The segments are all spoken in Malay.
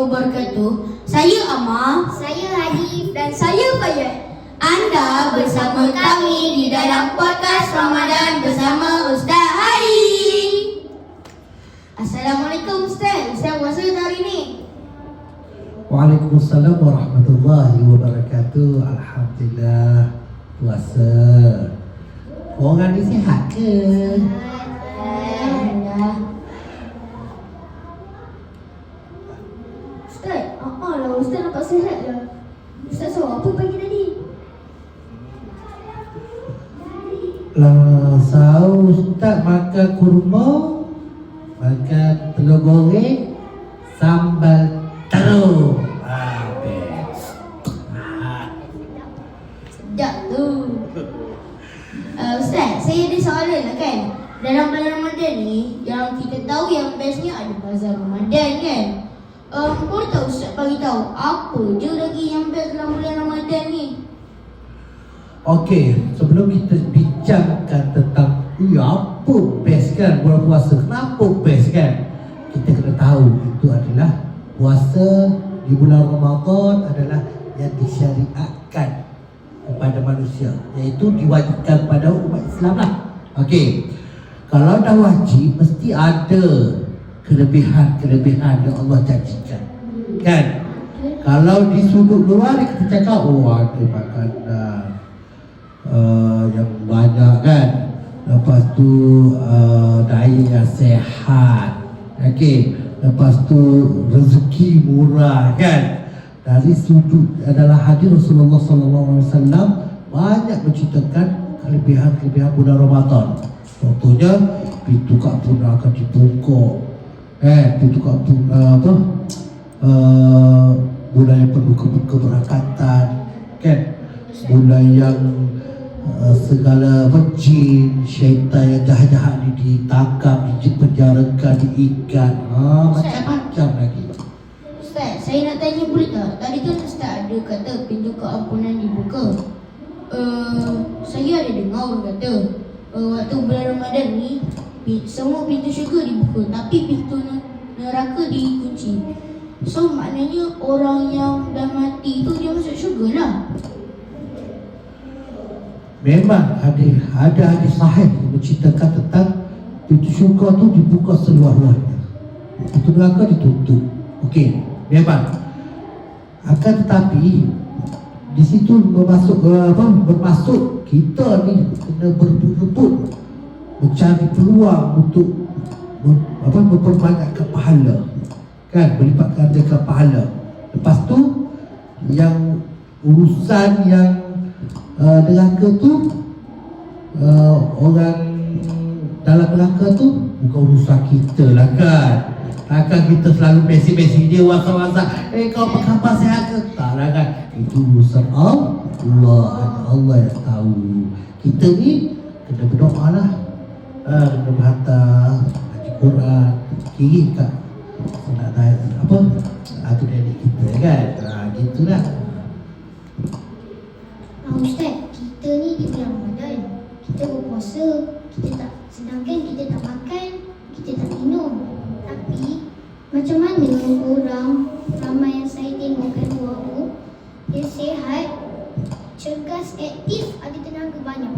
Wabarakatuh. Saya Amar Saya Hadif dan saya Fayat. Anda bersama kami di dalam podcast Ramadan bersama Ustaz Hari. Assalamualaikum Ustaz. Ustaz puasa hari ni? Waalaikumsalam warahmatullahi wabarakatuh. Alhamdulillah puasa. Orang ni sihat ke? Alhamdulillah. Ustaz, ah lah Ustaz nampak sihat lah. Ustaz suruh apa pagi tadi? Lah, sahur ustaz makan kurma, makan telur goreng, sambal best. Ah. Sedap tu. Uh, Ustaz, saya ada soalan lah kan. Dalam bulan Ramadan ni, yang kita tahu yang bestnya ada bazar Ramadan kan. Um, boleh tahu Ustaz bagi tahu apa je lagi yang best dalam bulan Ramadan ni? Okey, sebelum kita bincangkan tentang Ya, apa best kan bulan puasa? Kenapa best kan? Kita kena tahu itu adalah puasa di bulan Ramadan adalah yang disyariatkan kepada manusia iaitu diwajibkan kepada umat Islam lah. Okey. Kalau dah wajib mesti ada kelebihan-kelebihan yang Allah janjikan. Kan? Kalau di sudut luar kita cakap oh ada makanan uh, yang banyak kan? Lepas tu uh, daya yang sehat. Okey. Lepas tu rezeki murah kan? Dari sudut adalah hadis Rasulullah sallallahu alaihi wasallam banyak menceritakan kelebihan-kelebihan bulan Ramadan. Contohnya pintu kapun akan dibuka eh pintu kapun uh, apa? Uh, bulan yang penuh ke- keberkatan kan? Bulan yang uh, segala jin, syaitan yang jahat-jahat ni ditangkap, dipenjarakan, diikat ha, macam-macam lagi Ustaz, saya nak tanya boleh tak? Tadi kan Ustaz ada kata pintu keampunan dibuka. Uh, saya ada dengar orang kata uh, waktu bulan Ramadan ni semua pintu syurga dibuka tapi pintu ne- neraka dikunci. So maknanya orang yang dah mati tu dia masuk syurga lah. Memang ada ada hadis sahih menceritakan tentang pintu syurga tu dibuka seluar-luarnya pintu neraka ditutup. Okey memang. Akan tetapi di situ bermasuk eh, apa bermaksud kita ni kena berebut mencari peluang untuk apa memperbanyakkan pahala. Kan berlipat gandakan pahala. Lepas tu yang urusan yang uh, neraka tu uh, orang dalam neraka tu bukan urusan kita lah kan. Takkan kita selalu mesej-mesej dia WhatsApp-WhatsApp Eh kau apa khabar sihat ke? Tak lah kan. Itu urusan Allah. Allah yang tahu. Kita ni kena berdoa lah. Ha, Kena berhantar Haji Quran. Kirim kat Nak apa? Atuk nenek kita kan. Ha, Gitulah Ah Ustaz, Berpuasa, kita tak sedangkan kita tak makan, kita tak minum. Tapi macam mana orang ramai yang saya tengok kat luar tu dia sihat, cergas, aktif, ada tenaga banyak.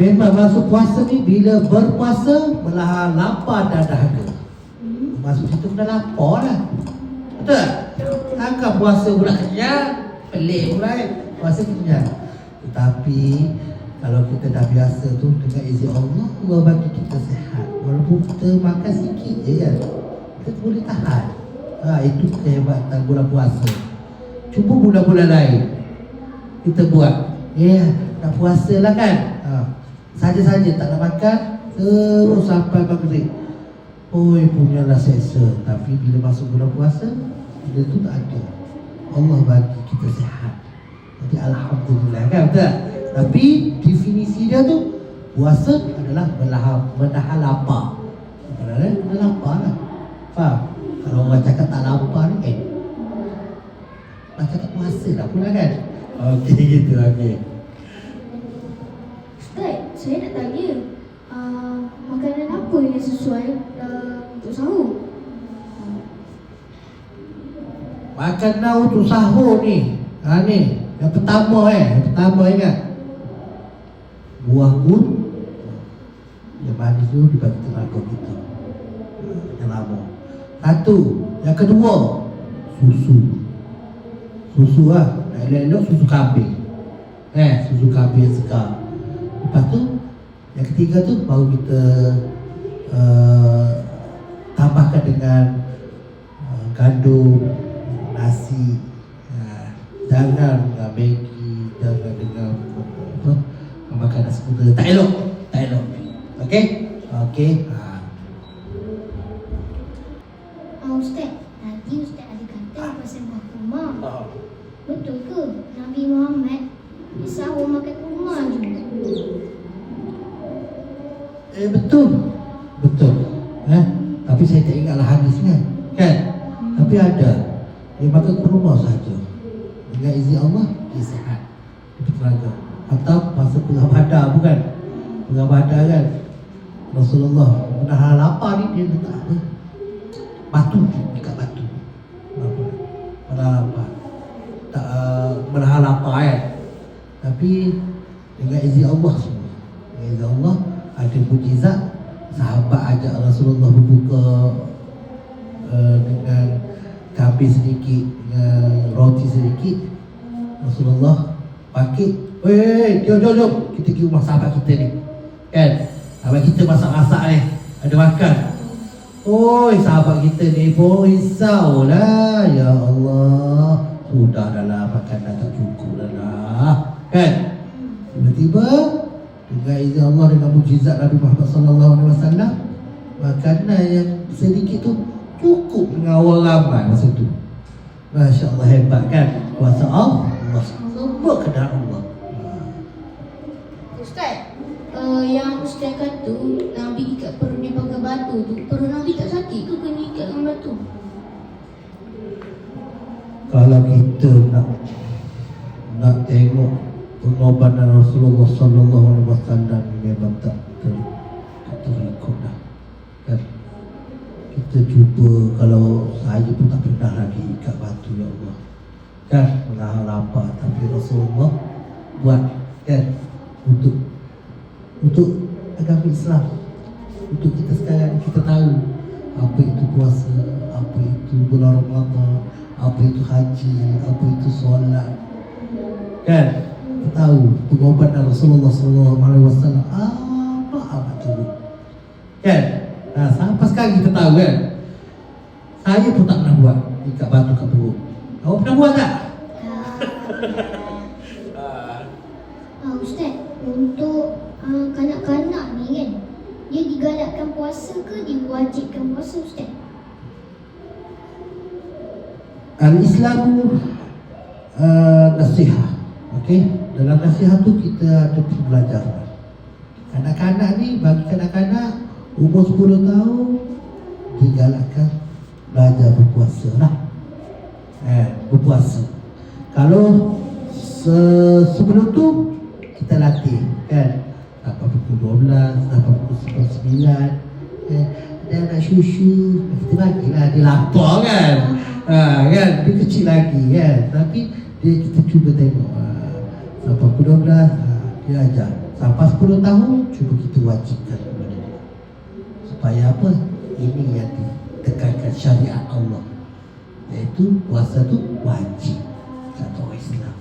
Memang masuk puasa ni bila berpuasa melahan lapar dan dahaga. Hmm. Masuk situ kena lapar lah. Betul tak? Takkan puasa pula kenyang. Pelik pula kan. Puasa kenyang. Tetapi kalau kita dah biasa tu dengan izin Allah, Allah bagi kita sehat. Walaupun kita makan sikit je kan. Kita boleh tahan. Ha, itu kehebatan bulan puasa. Cuba bulan-bulan lain. Kita buat. Ya, yeah, nak puasa lah kan. Ha, saja-saja tak nak makan. Terus sampai maghrib. Oi punyalah selesa Tapi bila masuk bulan puasa Bila tu tak ada Allah bagi kita sehat Jadi Alhamdulillah kan betul tak? Tapi definisi dia tu Puasa adalah menahan, menahan lapar Sebenarnya menahan lapar lah Faham? Kalau orang cakap tak lapar ni eh Nak cakap puasa dah pula kan Okey gitu okey Ustaz, saya nak tanya uh, makanan apa yang sesuai uh, untuk sahur. Makan now untuk sahur ni. Ha ni, yang pertama eh, yang pertama ingat. Buah pun yang manis tu dibagi tenaga kita. Ha, Yang lama. Satu, yang kedua, susu. Susu lah. Elok-elok susu kambing. Eh, susu kambing segar. Lepas tu, yang ketiga tu baru kita uh, tambahkan dengan uh, gandum, nasi. Jangan dengan Maggi, jangan dengan apa, makanan sekutu. Tak elok, tak elok. Okey? Okey. Ha. Ah Ustaz, tadi Ustaz ada kata pasal buah kurma. Betul ke Nabi Muhammad sahur makan kurma je? Eh betul. Betul. Eh? Tapi saya tak ingatlah hadisnya. Kan? Tapi ada. Dia makan kurma saja. Dengan izin Allah, dia sihat. Dia bertenaga. Atau masa tengah badar bukan? Tengah badar kan? Rasulullah menahan lapar ni dia letak apa? Batu dekat batu. Apa? Menahan lapar. Tak uh, menahan lapar kan? Tapi dengan izin Allah semua. Dengan izin Allah ada mujizat sahabat ajak Rasulullah berbuka uh, dengan kambing sedikit dengan roti sedikit. Rasulullah pakai Weh, jom, jom, jom. Kita pergi rumah sahabat kita ni. Kan? Sahabat kita masak-masak ni. Ada makan? Oi, sahabat kita ni pun risau lah. Ya Allah. Sudah dah lah makan dah tak cukup dah lah. Kan? Tiba-tiba dengan izin Allah dengan mujizat Nabi Muhammad wasallam makanan yang sedikit tu cukup dengan orang ramai masa tu. Masya Allah hebat kan? Kuasa Allah, semua kehendak Allah. Ustaz, uh, yang Ustaz kata Nabi ikat perut dia pakai batu tu Perut Nabi tak sakit ke kena ikat dengan batu? Kalau kita nak nak tengok pengorbanan Rasulullah sallallahu alaihi wasallam memang tak ter, terikut dah. Cuba kalau saya pun tak pernah lagi ikat batu ya Allah. Kan? Menahan lapar tapi Rasulullah buat kan untuk untuk agama Islam untuk kita sekarang kita tahu apa itu puasa, apa itu bulan Ramadan, apa itu haji, apa itu solat. Kan? Kita tahu pengobatan Rasulullah sallallahu alaihi wasallam apa apa itu. Kan? Nah, sampai sekarang kita tahu kan. Saya pun tak pernah buat ikat batu kat perut. Awak pernah buat tak? Ah Ustaz, untuk ah, kanak-kanak ni kan dia digalakkan puasa ke diwajibkan puasa Ustaz? Al-Islam uh, nasihat. Okey, dalam nasihat tu kita ada pembelajaran. Kanak-kanak ni bagi kanak-kanak umur 10 tahun digalakkan belajar berpuasa lah. Eh, berpuasa. Kalau se sebelum tu kita latih kan sampai pukul 12, sampai pukul 9. Eh, dia nak susu, kita bagilah dia lapar kan. Ha, kan dia kecil lagi kan. Tapi dia kita cuba tengok. Ha, sampai pukul 12 ha, dia ajar. Sampai 10 tahun cuba kita wajibkan. Supaya apa? Ini yang ditekankan syariat Allah. Iaitu puasa tu wajib satu orang Islam.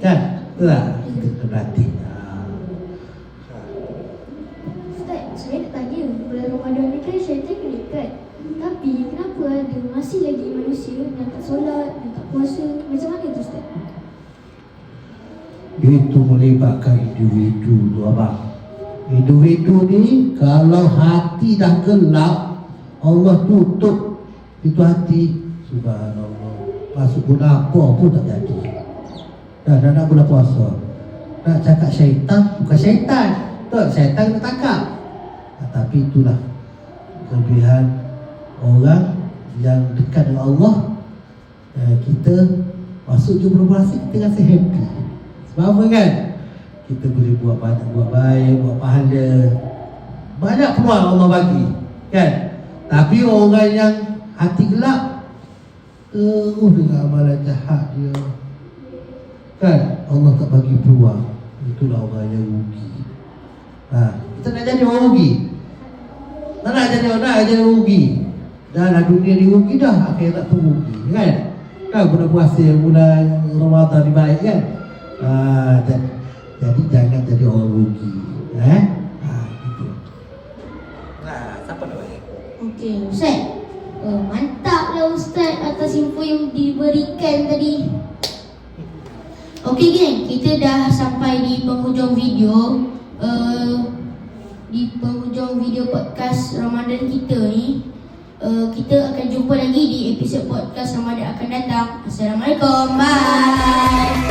Kan? Itulah kita. Ha. Ustaz, saya nak tanya, bulan Ramadan ni kan syaitan kena ikat. Tapi kenapa ada masih lagi manusia yang tak solat, yang tak puasa? Macam mana tu Ustaz? Itu melibatkan individu tu abang Individu ni Kalau hati dah gelap Allah tutup Itu hati. Subhanallah. Masuk guna apa pun tak jadi. Dah, dah nak bulan puasa. Nak cakap syaitan Bukan syaitan. Tak, syaitan kena tangkap. Ah, Tapi itulah Kelebihan Orang Yang dekat dengan Allah. Eh, Kita Masuk jumlah puasa Kita rasa happy. Sebab apa kan? Kita boleh buat banyak buat baik, buat pahala. Banyak peluang Allah bagi. Kan? Tapi orang yang hati gelap Terus dengan amalan jahat dia. Kan? Allah tak bagi peluang. Itulah orang yang rugi. Ha, Kita nak jadi orang rugi. Tak nak jadi orang nak jadi rugi. Dah lah dunia ni rugi dah Akhirat tu rugi kan? Kan? Bulan puasa bulan Ramadan ni baik kan? Ha, jadi, jangan jadi orang rugi Eh ha, gitu. Nah, siapa nak baik? Okey, Ustaz. Uh, mantaplah Ustaz atas info yang diberikan tadi. Okey geng, kita dah sampai di penghujung video. Uh, di penghujung video podcast Ramadan kita ni. Uh, kita akan jumpa lagi di episod podcast Ramadan akan datang. Assalamualaikum. Bye.